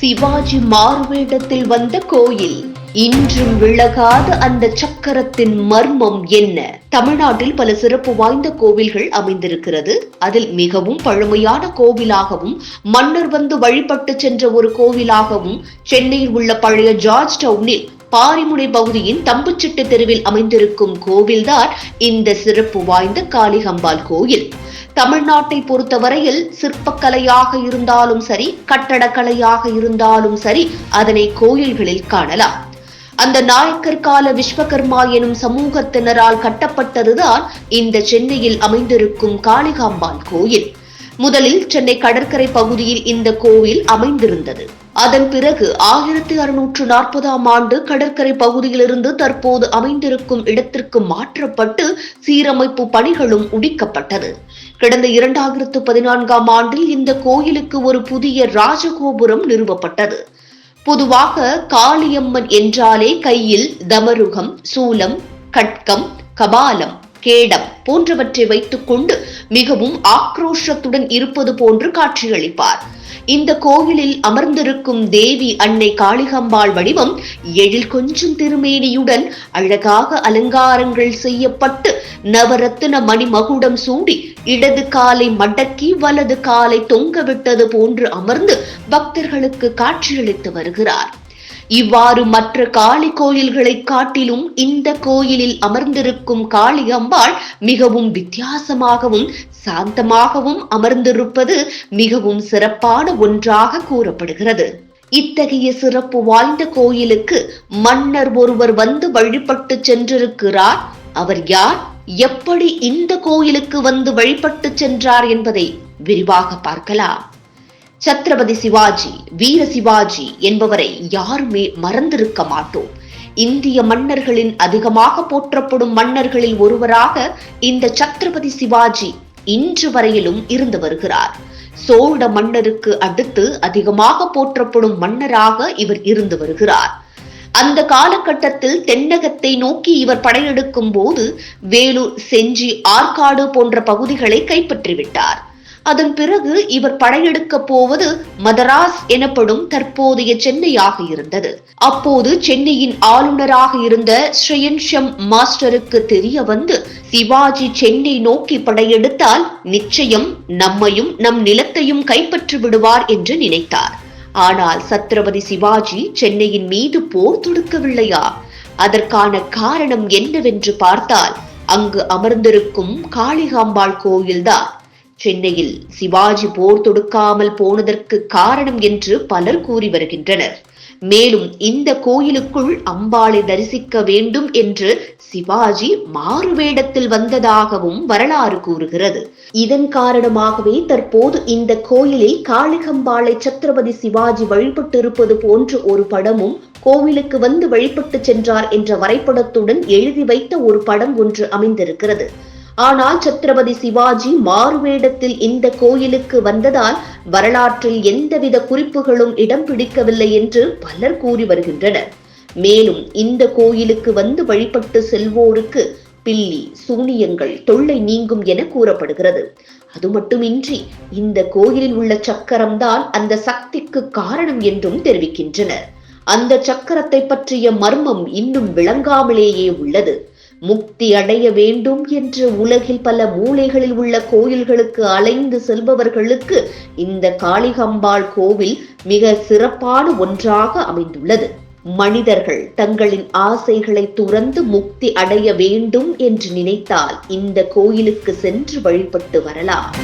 சிவாஜி மாறுவேடத்தில் வந்த கோயில். இன்றும் விலகாத அந்த சக்கரத்தின் மர்மம் என்ன? தமிழ்நாட்டில் பல சிறப்பு வாய்ந்த கோவில்கள் அமைந்திருக்கிறது. அதில் மிகவும் பழமையான கோவிலாகவும் மன்னர் வந்து வழிபட்டு சென்ற ஒரு கோவிலாகவும் சென்னையில் உள்ள பழைய ஜார்ஜ் டவுனில் பாரிமுனை பகுதியின் தம்புச்சிட்டு தெருவில் அமைந்திருக்கும் கோவில்தான் இந்த சிறப்பு வாய்ந்த காளிகம்பாள் கோயில். தமிழ்நாட்டை பொறுத்தவரையில் சிற்பக்கலையாக இருந்தாலும் சரி கட்டடக்கலையாக இருந்தாலும் சரி அதனை கோயில்களில் காணலாம். அந்த நாயக்கர் கால விஸ்வகர்மா எனும் சமூகத்தினரால் கட்டப்பட்டதுதான் இந்த சென்னையில் அமைந்திருக்கும் காளிகாம்பாள் கோயில். முதலில் சென்னை கடற்கரை பகுதியில் இந்த கோவில் அமைந்திருந்தது. அதன் பிறகு ஆயிரத்தி அறுநூற்று நாற்பதாம் ஆண்டு கடற்கரை பகுதியிலிருந்து தற்போது அமைந்திருக்கும் இடத்திற்கு மாற்றப்பட்டு சீரமைப்பு பணிகளும் முடிக்கப்பட்டது. கடந்த இரண்டாயிரத்து பதினான்காம் ஆண்டில் இந்த கோயிலுக்கு ஒரு புதிய ராஜகோபுரம் நிறுவப்பட்டது. பொதுவாக காளியம்மன் என்றாலே கையில் தமருகம் சூலம் கட்கம் கபாலம். கேடம் போன்றவற்றை வைத்துக்கொண்டு மிகவும் ஆக்ரோஷத்துடன் இருப்பது போன்று காட்சியளிப்பார். இந்த கோவிலில் அமர்ந்திருக்கும் தேவி அன்னை காளிகம்பாள் வடிவம் எழில் கொஞ்சம் திருமேனியுடன் அழகாக அலங்காரங்கள் செய்யப்பட்டு நவரத்தின மணிமகுடம் சூடி இடது காலை மடக்கி வலது காலை தொங்கவிட்டது போன்று அமர்ந்து பக்தர்களுக்கு காட்சியளித்து வருகிறார். இவ்வாறு மற்ற காளி கோயில்களை காட்டிலும் இந்த கோயிலில் அமர்ந்திருக்கும் காளி அம்பாள் மிகவும் வித்தியாசமாகவும் சாந்தமாகவும் அமர்ந்திருப்பது மிகவும் சிறப்பான ஒன்றாக கூறப்படுகிறது. இத்தகைய சிறப்பு வாய்ந்த கோயிலுக்கு மன்னர் ஒருவர் வந்து வழிபட்டு சென்றிருக்கிறார். அவர் யார்? எப்படி இந்த கோயிலுக்கு வந்து வழிபட்டு சென்றார் என்பதை விரிவாக பார்க்கலாம். சத்ரபதி சிவாஜி வீர சிவாஜி என்பவரை யாருமே மறந்திருக்க மாட்டோம். இந்திய மன்னர்களின் அதிகமாக போற்றப்படும் மன்னர்களில் ஒருவராக இந்த சத்ரபதி சிவாஜி இன்று வரையிலும் இருந்து வருகிறார். சோழ மன்னருக்கு அடுத்து அதிகமாக போற்றப்படும் மன்னராக இவர் இருந்து வருகிறார். அந்த காலகட்டத்தில் தென்னகத்தை நோக்கி இவர் படையெடுக்கும் போது வேலூர் செஞ்சி ஆற்காடு போன்ற பகுதிகளை கைப்பற்றிவிட்டார். அதன் பிறகு இவர் படையெடுக்க போவது மதராஸ் எனப்படும் தற்போதைய சென்னையாக இருந்தது. அப்போது சென்னையின் ஆளுநராக இருந்த ஸ்ரீயன்ஷம் மாஸ்டருக்கு தெரிய வந்து சிவாஜி சென்னை நோக்கி படையெடுத்தால் நிச்சயம் நம்மையும் நம் நிலத்தையும் கைப்பற்றி விடுவார் என்று நினைத்தார். ஆனால் சத்ரபதி சிவாஜி சென்னையின் மீது போர் தொடுக்கவில்லையா? அதற்கான காரணம் என்னவென்று பார்த்தால் அங்கு அமர்ந்திருக்கும் காளிகாம்பாள் கோயில்தான். சென்னையில் சிவாஜி போர் தொடுக்காமல் போனதற்கு காரணம் என்று பலர் கூறி வருகின்றனர். மேலும் இந்த கோயிலுக்குள் அம்பாளை தரிசிக்க வேண்டும் என்று சிவாஜி மாறுவேடத்தில் வந்ததாகவும் வரலாறு கூறுகிறது. இதன் காரணமாகவே தற்போது இந்த கோயிலில் காளிகம்பாளை சத்ரபதி சிவாஜி வழிபட்டிருப்பது போன்ற ஒரு படமும் கோவிலுக்கு வந்து வழிபட்டு சென்றார் என்ற வரைபடத்துடன் எழுதி வைத்த ஒரு படம் ஒன்று அமைந்திருக்கிறது. ஆனால் சத்ரபதி சிவாஜி மாறுவேடத்தில் இந்த கோயிலுக்கு வந்ததால் வரலாற்றில் எந்தவித குறிப்புகளும் இடம் பிடிக்கவில்லை என்று பலர் கூறி வருகின்றனர். மேலும் இந்த கோயிலுக்கு வந்து வழிபட்டு செல்வோருக்கு பில்லி சூனியங்கள் தொல்லை நீங்கும் என கூறப்படுகிறது. அது மட்டுமின்றி இந்த கோயிலில் உள்ள சக்கரம்தான் அந்த சக்திக்கு காரணம் என்றும் தெரிவிக்கின்றனர். அந்த சக்கரத்தை பற்றிய மர்மம் இன்னும் விளங்காமலேயே உள்ளது. முக்தி அடைய வேண்டும் என்று உலகில் பல மூலைகளில் உள்ள கோயில்களுக்கு அலைந்து செல்பவர்களுக்கு இந்த காளிகம்பாள் கோவில் மிக சிறப்பான ஒன்றாக அமைந்துள்ளது. மனிதர்கள் தங்களின் ஆசைகளை துறந்து முக்தி அடைய வேண்டும் என்று நினைத்தால் இந்த கோயிலுக்கு சென்று வழிபட்டு வரலாம்.